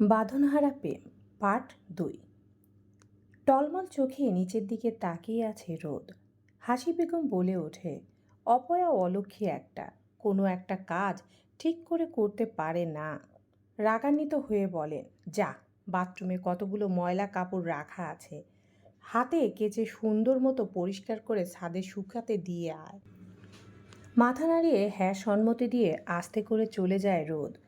বাঁধনহারা প্রেম part দুই। টলমল চোখে নিচের দিকে তাকিয়ে আছে রোদ। হাসি বেগম বলে ওঠে, অপয়া অলক্ষী একটা, কোনো একটা কাজ ঠিক করে করতে পারে না। রাগান্বিত হয়ে বলেন যা, বাথরুমে কতগুলো ময়লা কাপড় রাখা আছে। হাতে কেচে সুন্দর মতো পরিষ্কার করে ছাদে শুকাতে দিয়ে আয়। মাথা নাড়িয়ে হ্যাঁ সম্মতি দিয়ে আস্তে করে চলে যায় রোদ।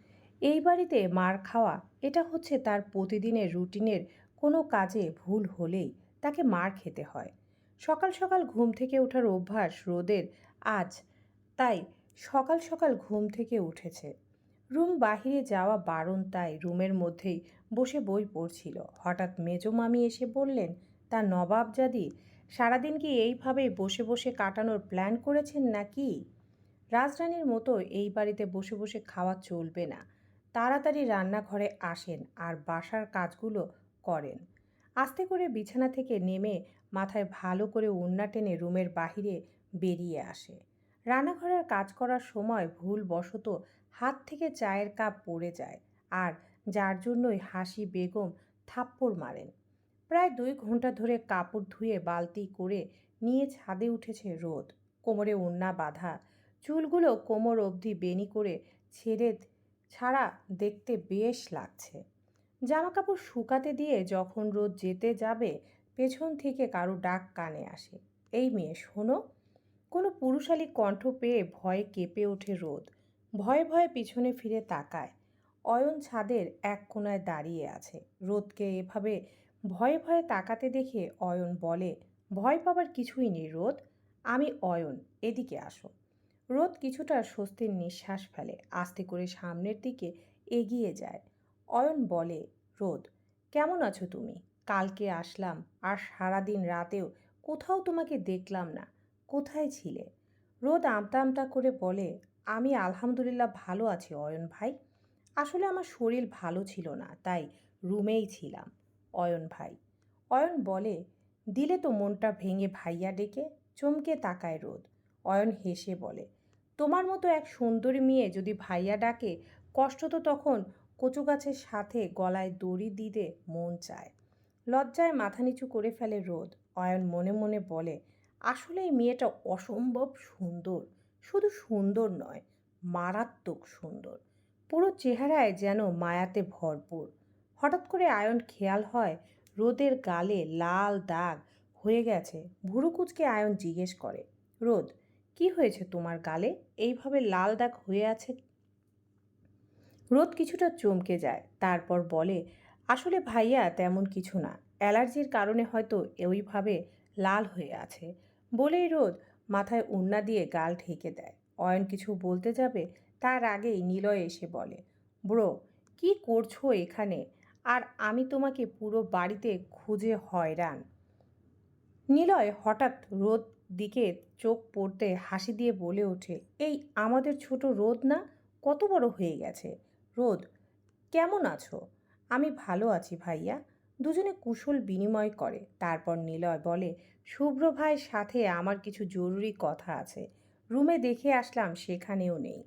এই বাড়িতে মার খাওয়া, এটা হচ্ছে তার প্রতিদিনের রুটিনের কোনো কাজে ভুল হলেই তাকে মার খেতে হয়। সকাল সকাল ঘুম থেকে ওঠার অভ্যাস রোদের আজ, তাই সকাল সকাল ঘুম থেকে উঠেছে। রুম বাহিরে যাওয়া বারণ তাই রুমের মধ্যেই বসে বই পড়ছিল। হঠাৎ মেজো মামি এসে বললেন তার নবাবজাদি সারাদিন কি এইভাবেই বসে বসে কাটানোর প্ল্যান করেছেন নাকি? রাজরানীর মতো এই বাড়িতে বসে বসে খাওয়া চলবে না। তাড়াতাড়ি রান্নাঘরে আসেন আর বাসার কাজগুলো করেন। আস্তে করে বিছানা থেকে নেমে মাথায় ভালো করে ওড়না টেনে রুমের বাহিরে বেরিয়ে আসে। রান্নাঘরের কাজ করার সময় ভুলবশত হাত থেকে চায়ের কাপ পড়ে যায় আর যার জন্যই হাসি বেগম থাপ্পড় মারেন। প্রায় দুই ঘণ্টা ধরে কাপড় ধুয়ে বালতি করে নিয়ে ছাদে উঠেছে রোদ। কোমরে ওড়না বাঁধা। চুলগুলো কোমর অবধি বেনি করে ছেড়ে ছাড়া দেখতে বেশ লাগছে। জামা কাপড় শুকাতে দিয়ে যখন রোদ যেতে যাবে, পেছন থেকে কারও ডাক কানে আসে। এই মেয়ে, শোনো। কোনো পুরুষালী কণ্ঠ পেয়ে ভয়ে কেঁপে ওঠে রোদ। ভয়ে ভয়ে পিছনে ফিরে তাকায়। অয়ন ছাদের এক কোনায় দাঁড়িয়ে আছে। রোদকে এভাবে ভয়ে ভয়ে তাকাতে দেখে অয়ন বলে, ভয় পাবার কিছুই নেই রোদ। আমি অয়ন, এদিকে আসো। রোদ কিছুটা স্বস্তির নিঃশ্বাস ফেলে, আস্তে করে সামনের দিকে এগিয়ে যায়। অয়ন বলে, রোদ, কেমন আছো তুমি? কালকে আসলাম আর সারাদিন রাতেও কোথাও তোমাকে দেখলাম না। কোথায় ছিলে? রোদ আমতা আমতা করে বলে, আমি আলহামদুলিল্লাহ ভালো আছি অয়ন ভাই। আসলে আমার শরীর ভালো ছিল না, তাই রুমেই ছিলাম। অয়ন ভাই, অয়ন বলে, দিলে তো মনটা ভেঙে ভাইয়া ডেকে চমকে তাকায় রোদ। অয়ন হেসে বলে তোমার মতো এক সুন্দরী মেয়ে যদি ভাইয়া ডাকে, কষ্ট তো তখন কচু গাছের সাথে গলায় দড়ি দিতে মন চায়। লজ্জায় মাথা নিচু করে ফেলে রোদ। অয়ন মনে মনে বলে, আসলে এই মেয়েটা অসম্ভব সুন্দর। শুধু সুন্দর নয়, মারাত্মক সুন্দর। পুরো চেহারায় যেন মায়াতে ভরপুর। হঠাৎ করে আয়ন খেয়াল হয়, রোদের গালে লাল দাগ হয়ে গেছে। ভুরু কুচকে আয়ন জিজ্ঞেস করে, রোদ কি হয়েছে তোমার গালে? এইভাবে লাল দাগ হয়ে আছে? রোদ কিছুটা চমকে যায়, তারপর বলে, আসলে ভাইয়া তেমন কিছু না। অ্যালার্জির কারণে হয়তো ওইভাবে লাল হয়ে আছে। বলেই রোদ মাথায় উন্না দিয়ে গাল ঢেকে দেয়। অয়ন কিছু বলতে যাবে, তার আগেই নিলয় এসে বলে, ব্রো, কি করছ এখানে? আর আমি তোমাকে পুরো বাড়িতে খুঁজে হয়রান। নিলয় হঠাৎ রোদ দিকে চোখ পড়তে হাসি দিয়ে বলে ওঠে, এই আমাদের ছোট রোদ না? কত বড় হয়ে গেছে। রোদ, কেমন আছো? আমি ভালো আছি ভাইয়া। দুজনে কুশল বিনিময় করে। তারপর নিলয় বলে, শুভ্র ভাইয়ের সাথে আমার কিছু জরুরি কথা আছে। রুমে দেখে আসলাম, সেখানেও নেই।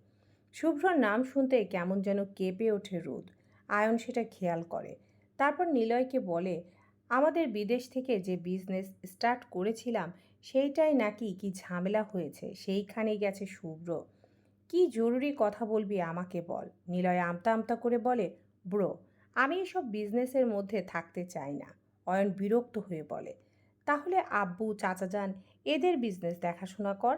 শুভ্রর নাম শুনতে কেমন যেন কেঁপে ওঠে রোদ। আয়ন সেটা খেয়াল করে। তারপর নিলয়কে বলে, আমাদের বিদেশ থেকে যে বিজনেস স্টার্ট করেছিলাম সেইটাই নাকি কি ঝামেলা হয়েছে? সেইখানেই গেছে শুভ্র। কি জরুরি কথা বলবি আমাকে বল। নিলয় আমতা আমতা করে বলে, ব্রো, আমি এসব বিজনেসের মধ্যে থাকতে চাই না। অয়ন বিরক্ত হয়ে বলে, তাহলে আব্বু চাচাজান এদের বিজনেস দেখাশোনা কর।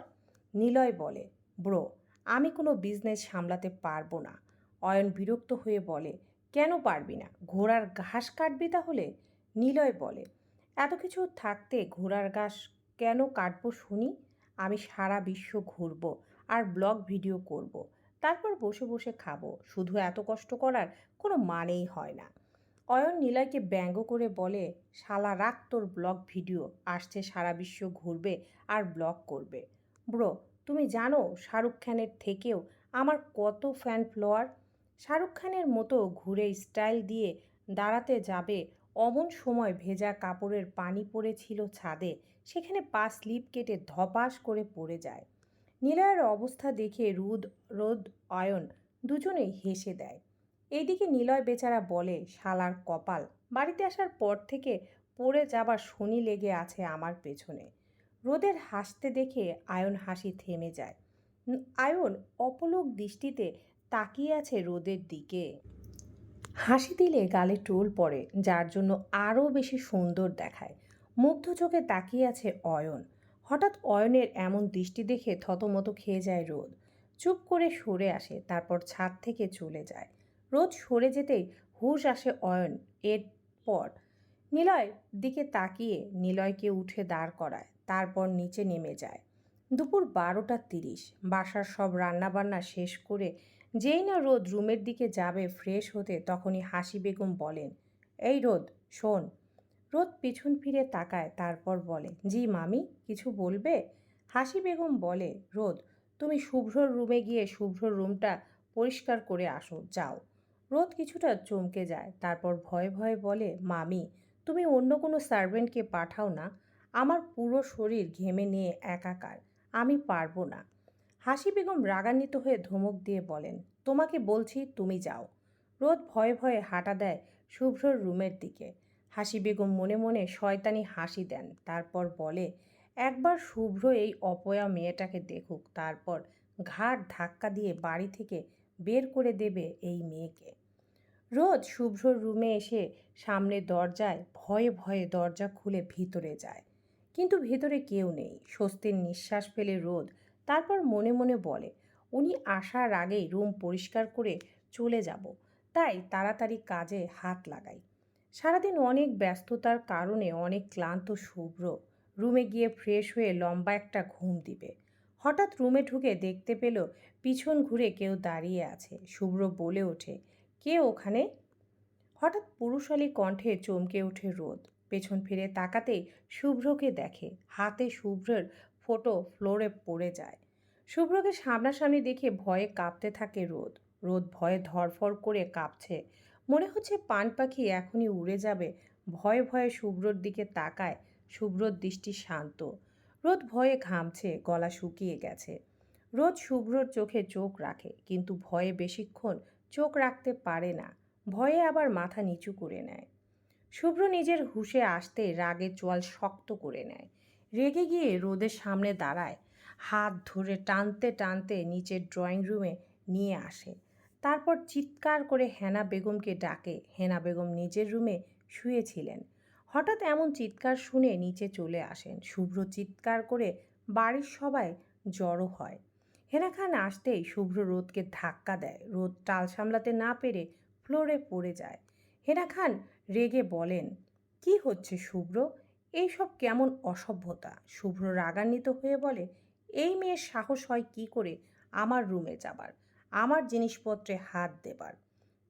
নিলয় বলে, ব্রো, আমি কোনো বিজনেস সামলাতে পারব না। অয়ন বিরক্ত হয়ে বলে, কেন পারবি না? ঘোড়ার ঘাস কাটবি তাহলে? নিলয় বলে, এত কিছু থাকতে ঘোড়ার ঘাস কেন কাটবো শুনি? আমি সারা বিশ্ব ঘুরব আর ব্লগ ভিডিও করব। তারপর বসে বসে খাব। শুধু এত কষ্ট করার কোনো মানেই হয় না। অয়ন নিলয়কে ব্যঙ্গ করে বলে, শালা, রাখ তোর ব্লগ ভিডিও। আসছে সারা বিশ্ব ঘুরবে আর ব্লগ করবে। ব্রো, তুমি জানো শাহরুখ খানের থেকেও আমার কত ফ্যান ফ্লোয়ার? শাহরুখ খানের মতো ঘুরে স্টাইল দিয়ে দাঁড়াতে যাবে অমন সময় ভেজা কাপড়ের পানি পড়েছিল ছাদে। সেখানে পা স্লিপ কেটে ধপাস করে পড়ে যায়। নিলয়ের অবস্থা দেখে রুদ, রোদ, অয়ন দুজনেই হেসে দেয়। এইদিকে নিলয় বেচারা বলে, শালার কপাল, বাড়িতে আসার পর থেকে পড়ে যাবার শনি লেগে আছে আমার পেছনে। রোদের হাসতে দেখে আয়ন হাসি থেমে যায়। আয়ন অপলক দৃষ্টিতে তাকিয়ে আছে রোদের দিকে। হাসি দিলে গালে টোল পড়ে, যার জন্য আরও বেশি সুন্দর দেখায়। মুগ্ধ চোখে তাকিয়ে আছে অয়ন। হঠাৎ অয়নের এমন দৃষ্টি দেখে থতমত খেয়ে যায় রোদ। চুপ করে সরে আসে, তারপর ছাদ থেকে চলে যায়। রোদ সরে যেতেই হুশ আসে অয়ন। এরপর নিলয় দিকে তাকিয়ে নিলয়কে উঠে দাঁড় করায়, তারপর নিচে নেমে যায়। দুপুর বারোটা তিরিশ। বাসার সব রান্নাবান্না শেষ করে যেই না রোদ রুমের দিকে যাবে ফ্রেশ হতে তখনই হাসি বেগম বলেন, এই রোদ, শোন। রোদ পিছন ফিরে তাকায়, তারপর বলে, জি মামি, কিছু বলবে? হাসি বেগম বলে, রোদ, তুমি শুভ্রর রুমে গিয়ে শুভ্রর রুমটা পরিষ্কার করে আসো, যাও। রোদ কিছুটা চমকে যায়, তারপর ভয়ে ভয়ে বলে, মামি, তুমি অন্য কোনো সার্ভেন্টকে পাঠাও না, আমার পুরো শরীর ঘেমে নিয়ে একাকার, আমি পারব না। হাসি বেগম রাগান্বিত হয়ে ধমক দিয়ে বলেন, তোমাকে বলছি, তুমি যাও। রোদ ভয়ে ভয়ে হাঁটা দেয় শুভ্রর রুমের দিকে। হাসি বেগম মনে মনে শয়তানি হাসি দেন। তারপর বলে, একবার শুভ্র এই অপয়া মেয়েটাকে দেখুক, তারপর ঘাট ধাক্কা দিয়ে বাড়ি থেকে বের করে দেবে এই মেয়েকে রোজ শুভ্রর রুমে এসে সামনে দরজায়, ভয়ে ভয়ে দরজা খুলে ভিতরে যায়। কিন্তু ভেতরে কেউ নেই। স্বস্তির নিঃশ্বাস ফেলে রোদ তারপর মনে মনে বলে, উনি আসার আগেই রুম পরিষ্কার করে চলে যাব। তাই তাড়াতাড়ি কাজে হাত লাগাই। সারাদিন অনেক ব্যস্ততার কারণে অনেক ক্লান্ত, শুভ্র। রুমে গিয়ে ফ্রেশ হয়ে লম্বা একটা ঘুম দিবে। হঠাৎ রুমে ঢুকে দেখতে পেল পিছন ঘুরে কেউ দাঁড়িয়ে আছে, শুভ্র বলে ওঠে। কে ওখানে? হঠাৎ পুরুষালী কণ্ঠে চমকে ওঠে রোদ। পেছন ফিরে তাকাতেই শুভ্রকে দেখে। হাতে শুভ্রের ফটো ফ্লোরে পড়ে যায়। শুভ্রকে সামনাসামনি দেখে ভয়ে কাঁপতে থাকে রোদ। রোদ ভয়ে ধরফর করে কাঁপছে। মনে হচ্ছে পান পাখি এখনই উড়ে যাবে। ভয়ে ভয়ে শুভ্রর দিকে তাকায়, শুভ্রর দৃষ্টি শান্ত। রোদ ভয়ে ঘামছে, গলা শুকিয়ে গেছে। রোদ শুভ্রর চোখে চোখ রাখে, কিন্তু ভয়ে বেশিক্ষণ চোখ রাখতে পারে না। ভয়ে আবার মাথা নিচু করে নেয়। শুভ্র নিজের হুঁশে আসতে রাগে চোয়াল শক্ত করে নেয়। রেগে গিয়ে রোদের সামনে দাঁড়ায়, হাত ধরে টানতে টানতে নিচের ড্রয়িং রুমে নিয়ে আসে। তারপর চিৎকার করে হেনা বেগমকে ডাকে। হেনা বেগম নিজের রুমে শুয়েছিলেন। হঠাৎ এমন চিৎকার শুনে নিচে চলে আসেন। শুভ্র চিৎকার করে বাড়ির সবাই জড়ো হয়। হেনা খান আসতেই শুভ্র রোদকে ধাক্কা দেয়। রোদ টাল সামলাতে না পেরে ফ্লোরে পড়ে যায়। হেনা খান রেগে বলেন, কি হচ্ছে শুভ্র? এইসব কেমন অসভ্যতা? শুভ্র রাগান্বিত হয়ে বলে, এই মেয়ের সাহস হয় কি করে আমার রুমে যাবার? আমার জিনিসপত্রে হাত দেবার।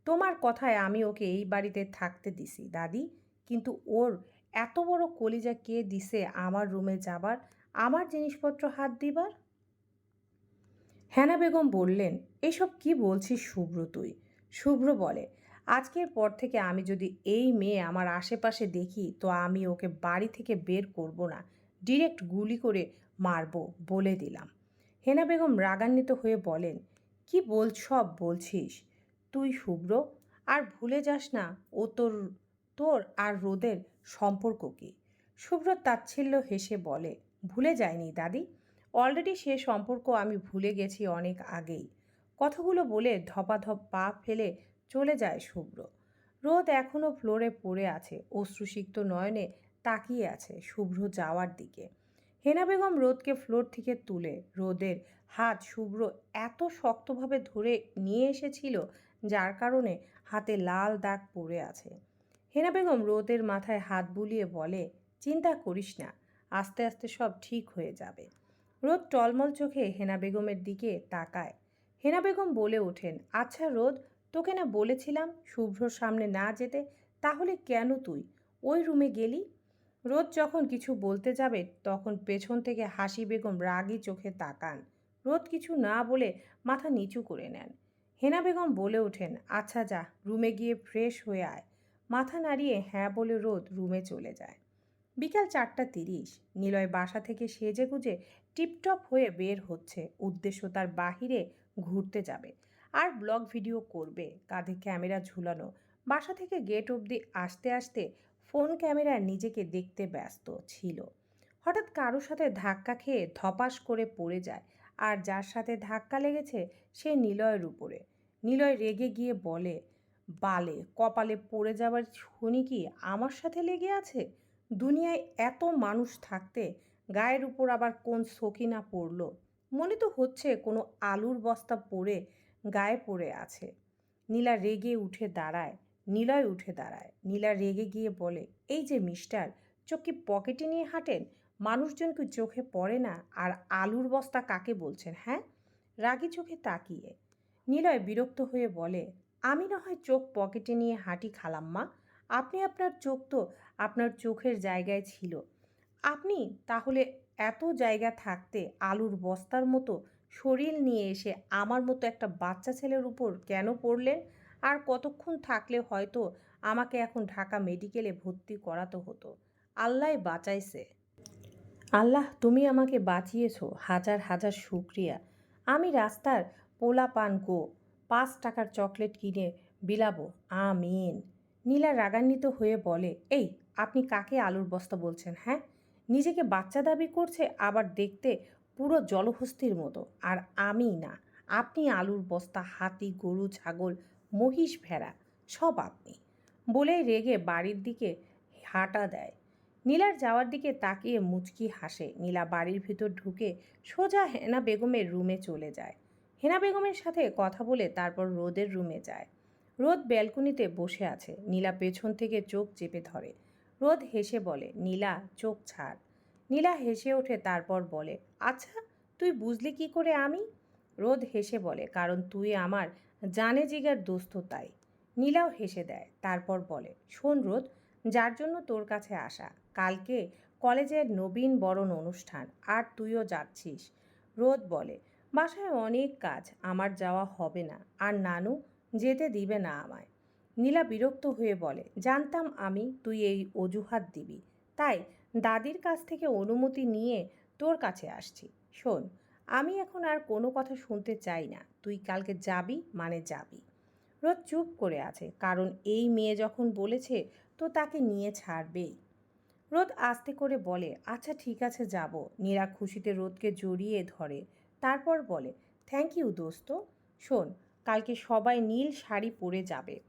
তোমার কথায় আমি ওকে এই বাড়িতে থাকতে দিছি, দাদি। কিন্তু ওর এত বড় কলিজা কে দিছে আমার রুমে যাবার? আমার জিনিসপত্র হাত দিবার? হ্যানা বেগম বললেন, এসব কি বলছিস শুভ্র তুই? শুভ্র বলে, আজকের পর থেকে আমি যদি এই মেয়ে আমার আশেপাশে দেখি, তো আমি ওকে বাড়ি থেকে বের করব না। ডিরেক্ট গুলি করে মারবো বলে দিলাম। হেনা বেগম রাগান্বিত হয়ে বলেন কি বল, সব বলছিস? তুই শুভ্র, আর ভুলে যাস না ও তোর তোর আর রোদের সম্পর্ক কি? শুভ্র তাচ্ছিল্য হেসে বলে, ভুলে যায়নি দাদি? অলরেডি সে সম্পর্ক আমি ভুলে গেছি অনেক আগেই। কথাগুলো বলে ধপাধপ পা ফেলে চলে যায় শুভ্র। রোদ এখনও ফ্লোরে পড়ে আছে, অশ্রুসিক্ত নয়নে তাকিয়ে আছে শুভ্র যাওয়ার দিকে। হেনা বেগম রোদকে ফ্লোর থেকে তুলে, রোদের হাত শুভ্র এত শক্তভাবে ধরে নিয়ে এসেছিল, যার কারণে হাতে লাল দাগ পড়ে আছে। হেনা বেগম রোদের মাথায় হাত বুলিয়ে বলে, চিন্তা করিস না, আস্তে আস্তে সব ঠিক হয়ে যাবে। রোদ টলমল চোখে হেনা বেগমের দিকে তাকায়। হেনা বেগম বলে ওঠেন আচ্ছা রোদ, তোকে না বলেছিলাম শুভ্রর সামনে না যেতে, তাহলে কেন তুই? ওই রুমে গেলি? রোদ যখন কিছু বলতে যাবে, তখন পেছন থেকে হাসি বেগম রাগী চোখে তাকান। রোদ কিছু না বলে মাথা নিচু করে নেন। হেনা বেগম বলে ওঠেন আচ্ছা যা, রুমে গিয়ে ফ্রেশ হয়ে আয়। মাথা নাড়িয়ে হ্যাঁ বলে রোদ রুমে চলে যায়। বিকাল চারটা তিরিশ, নিলয় বাসা থেকে সেজে গুজে টিপটপ হয়ে বের হচ্ছে। উদ্দেশ্য তার বাহিরে ঘুরতে যাবে। আর ব্লগ ভিডিও করবে, কাঁধে ক্যামেরা ঝুলানো। বাসা থেকে গেট অবধি আসতে আসতে ফোন ক্যামেরায় নিজেকে দেখতে ব্যস্ত ছিল। হঠাৎ কারোর সাথে ধাক্কা খেয়ে ধপাস করে পড়ে যায়। আর যার সাথে ধাক্কা লেগেছে সে নিলয়ের উপরে। নিলয় রেগে গিয়ে বলে, বালে, কপালে পড়ে যাবার শুনি কি আমার সাথে লেগে আছে? দুনিয়ায় এত মানুষ থাকতে গায়ের উপর আবার কোন শকিনা পড়ল? মনে তো হচ্ছে কোনো আলুর বস্তা পড়ে, গায়ে পড়ে আছে। নীলা রেগে উঠে দাঁড়ায়, নীলয় উঠে দাঁড়ায়। নীলা রেগে গিয়ে বলে, এই যে মিস্টার, চোখ কি পকেটে নিয়ে হাঁটেন? মানুষজন কি চোখে পড়ে না আর আলুর বস্তা কাকে বলছেন হ্যাঁ? রাগি চোখে তাকিয়ে। নিলয় বিরক্ত হয়ে বলে, আমি না হয় চোখ পকেটে নিয়ে হাঁটি খালাম্মা আপনি আপনার চোখ তো আপনার চোখের জায়গায় ছিল। আপনি তাহলে এত জায়গা থাকতে আলুর বস্তার মতো শরীর নিয়ে এসে আমার মতো একটা বাচ্চা ছেলের উপর কেন পড়লেন? আর কতক্ষণ থাকলে হয়তো আমাকে এখন ঢাকা মেডিকেলে ভর্তি করাতে হতো? আল্লাহ বাঁচাইছে। আল্লাহ, তুমি আমাকে বাঁচিয়েছো হাজার হাজার শুক্রিয়া। আমি রাস্তার পোলা পান গো, পাঁচ টাকার চকলেট কিনে বিলাবো, আমিন। নীলা রাগান্বিত হয়ে বলে, এই, আপনি কাকে আলুর বস্তা বলছেন হ্যাঁ? নিজেকে বাচ্চা দাবি করছে, আবার দেখতে পুরো জলহস্তির মতো। আর আমি না, আপনি আলুর বস্তা, হাতি, গরু, ছাগল, মহিষ, ভেড়া, সব আপনি। বলেই রেগে বাড়ির দিকে হাঁটা দেয়। নীলার যাওয়ার দিকে তাকিয়ে মুচকি হাসে। নীলা বাড়ির ভিতর ঢুকে সোজা হেনা বেগমের রুমে চলে যায়। হেনা বেগমের সাথে কথা বলে তারপর রোদের রুমে যায়। রোদ ব্যালকনিতে বসে আছে। নীলা পেছন থেকে চোখ চেপে ধরে। রোদ হেসে বলে, নীলা, চোখ ছাড়। নীলা হেসে ওঠে, তারপর বলে আচ্ছা তুই বুঝলি কি করে আমি? রোদ হেসে বলে, কারণ তুই আমার জানে জিগার দোস্ত তাই। নীলাও হেসে দেয়, তারপর বলে, শোন রোদ যার জন্য তোর কাছে আসা। কালকে কলেজের নবীন বরণ অনুষ্ঠান, আর তুইও যাচ্ছিস। রোদ বলে, বাসায় অনেক কাজ, আমার যাওয়া হবে না। আর নানু যেতে দিবে না আমায়। নীলা বিরক্ত হয়ে বলে, জানতাম আমি তুই এই অজুহাত দিবি। তাই দাদির কাছ থেকে অনুমতি নিয়ে তোর কাছে আসছি। শোন, আমি এখন আর কোনো কথা শুনতে চাই না। তুই কালকে যাবি মানে যাবি। রোদ চুপ করে আছে, কারণ এই মেয়ে যখন বলেছে তো তাকে নিয়ে ছাড়বেই রোদ আস্তে করে বলে আচ্ছা ঠিক আছে, যাব। নীরা খুশিতে রোদকে জড়িয়ে ধরে। তারপর বলে থ্যাংক ইউ দোস্ত। শোন, কালকে সবাই নীল শাড়ি পরে যাবে।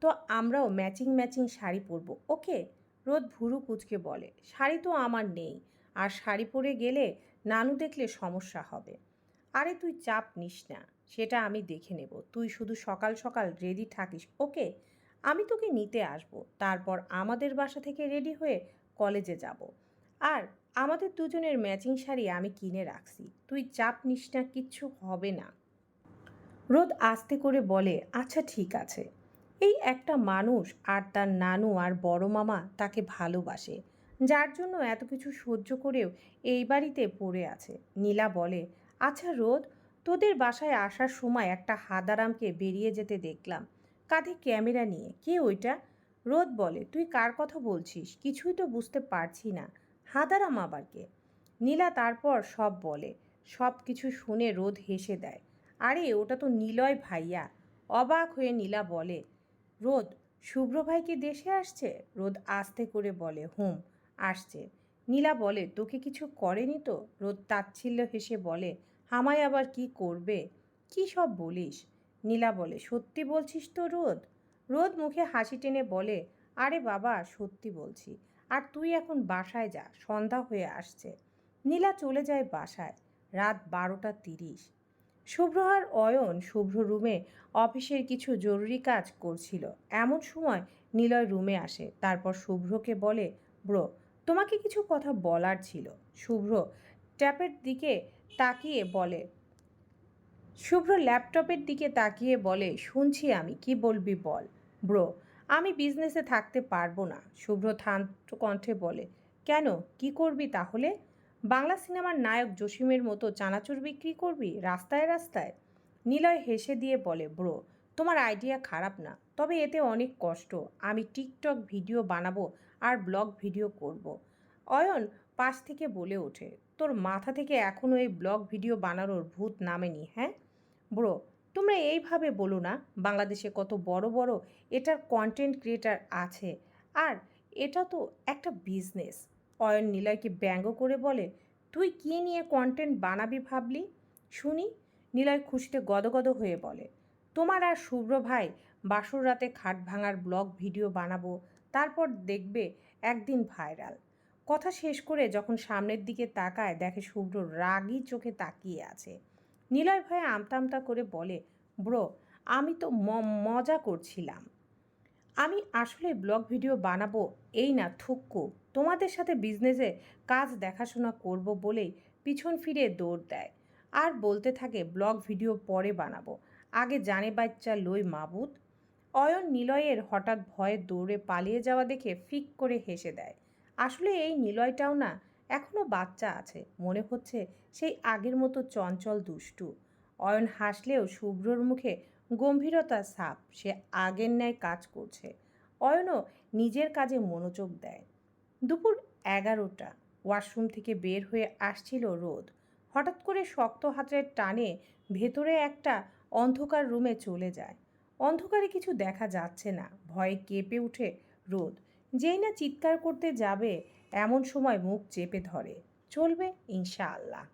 তো আমরাও ম্যাচিং ম্যাচিং শাড়ি পরবো, ওকে? রোদ ভুরু কুচকে বলে, শাড়ি তো আমার নেই। আর শাড়ি পরে গেলে নানু দেখলে সমস্যা হবে। আরে, তুই চাপ নিস না। সেটা আমি দেখে নেব। তুই শুধু সকাল সকাল রেডি থাকিস, ওকে? আমি তোকে নিতে আসব। তারপর আমাদের বাসা থেকে রেডি হয়ে কলেজে যাব। আর আমাদের দুজনের ম্যাচিং শাড়ি আমি কিনে রাখছি। তুই চাপ নিস না, কিচ্ছু হবে না। রোদ আস্তে করে বলে আচ্ছা ঠিক আছে। এই একটা মানুষ আর তার নানু আর বড় মামা তাকে ভালোবাসে, যার জন্য এত কিছু সহ্য করেও এই বাড়িতে পড়ে আছে। নীলা বলে আচ্ছা রোদ, তোদের বাসায় আসার সময় একটা হাদারামকে বেরিয়ে যেতে দেখলাম। কাঁধে ক্যামেরা নিয়ে, কে ওইটা? রোদ বলে, তুই কার কথা বলছিস? কিছুই তো বুঝতে পারছি না। হাদারাম আবার কে? নীলা তারপর সব বলে, সব কিছু শুনে রোদ হেসে দেয়। আরে, ওটা তো নিলয় ভাইয়া। অবাক হয়ে নীলা বলে, রোদ, শুভ্র ভাই কি দেশে আসছে? রোদ আস্তে করে বলে, হুম, আসছে। নীলা বলে, তোকে কিছু করেনি তো? রোদ তাচ্ছিল্য হেসে বলে হামায় আবার কি করবে? কি সব বলিস? নীলা বলে, সত্যি বলছিস তো রোদ? রোদ মুখে হাসি টেনে বলে, আরে বাবা, সত্যি বলছি। আর তুই এখন বাসায় যা, সন্ধ্যা হয়ে আসছে। নীলা চলে যায় বাসায়, রাত বারোটা তিরিশ। শুভ্র আর অয়ন শুভ্র রুমে অফিসের কিছু জরুরি কাজ করছিল। এমন সময় নিলয় রুমে আসে, তারপর শুভ্রকে বলে, ব্রো, তোমাকে কিছু কথা বলার ছিল। শুভ্র ট্যাপের দিকে তাকিয়ে বলে শুভ্র ল্যাপটপের দিকে তাকিয়ে বলে, শুনছি আমি, কি বলবি বল? ব্রো, আমি বিজনেসে থাকতে পারব না, শুভ্র থান্ত কণ্ঠে বলে। কেন? কি করবি তাহলে? বাংলা সিনেমার নায়ক জসিমের মতো চানাচুর বিক্রি করবি, রাস্তায় রাস্তায়? নিলয় হেসে দিয়ে বলে, ব্রো, তোমার আইডিয়া খারাপ না, তবে এতে অনেক কষ্ট। আমি টিকটক ভিডিও বানাবো আর ব্লগ ভিডিও করব। অয়ন পাশ থেকে বলে ওঠে, তোর মাথা থেকে এখনও এই ব্লগ ভিডিও বানানোর ভূত নামেনি হ্যাঁ? ব্রো তোমরা এইভাবে বলো না, বাংলাদেশে কত বড় বড় এটার কন্টেন্ট ক্রিয়েটার আছে। আর এটা তো একটা বিজনেস অয়ন নিলয়কে ব্যঙ্গ করে বলে, তুই কী নিয়ে কন্টেন্ট বানাবি ভাবলি? শুনি নিলয় খুশিতে গদগদ হয়ে বলে, তোমার আর শুভ্র ভাই বাসর রাতে খাট ভাঙার ব্লগ ভিডিও বানাবো, তারপর দেখবে একদিন ভাইরাল কথা শেষ করে যখন সামনের দিকে তাকায়, দেখে শুভ্র রাগী চোখে তাকিয়ে আছে। নিলয় ভয়ে আমতা আমতা করে বলে, ব্রো, আমি তো মজা করছিলাম। আমি আসলে ব্লগ ভিডিও বানাবো এই না থুক্কু। তোমাদের সাথে বিজনেসে কাজ দেখাশোনা করব বলেই পিছন ফিরে দৌড় দেয়। আর বলতে থাকে, ব্লগ ভিডিও পরে বানাবো। আগে জানে বাচ্চা লই মাবুদ। অয়ন নিলয়ের হঠাৎ ভয়ে দৌড়ে পালিয়ে যাওয়া দেখে ফিক করে হেসে দেয়। আসলে এই নিলয়টাও না এখনও বাচ্চা আছে। মনে হচ্ছে সেই আগের মতো চঞ্চল, দুষ্টু। অয়ন হাসলেও শুভ্রর মুখে গম্ভীরতা সাপ সে আগের ন্যায় কাজ করছে। অয়নও নিজের কাজে মনোযোগ দেয়। দুপুর এগারোটা। ওয়াশরুম থেকে বের হয়ে আসছিল রোদ। হঠাৎ করে শক্ত হাতের টানে ভেতরে একটা অন্ধকার রুমে চলে যায়। অন্ধকারে কিছু দেখা যাচ্ছে না। ভয়ে কেঁপে উঠে রোদ। যেই না চিৎকার করতে যাবে এমন সময় মুখ চেপে ধরে চলবে ইনশাআল্লাহ।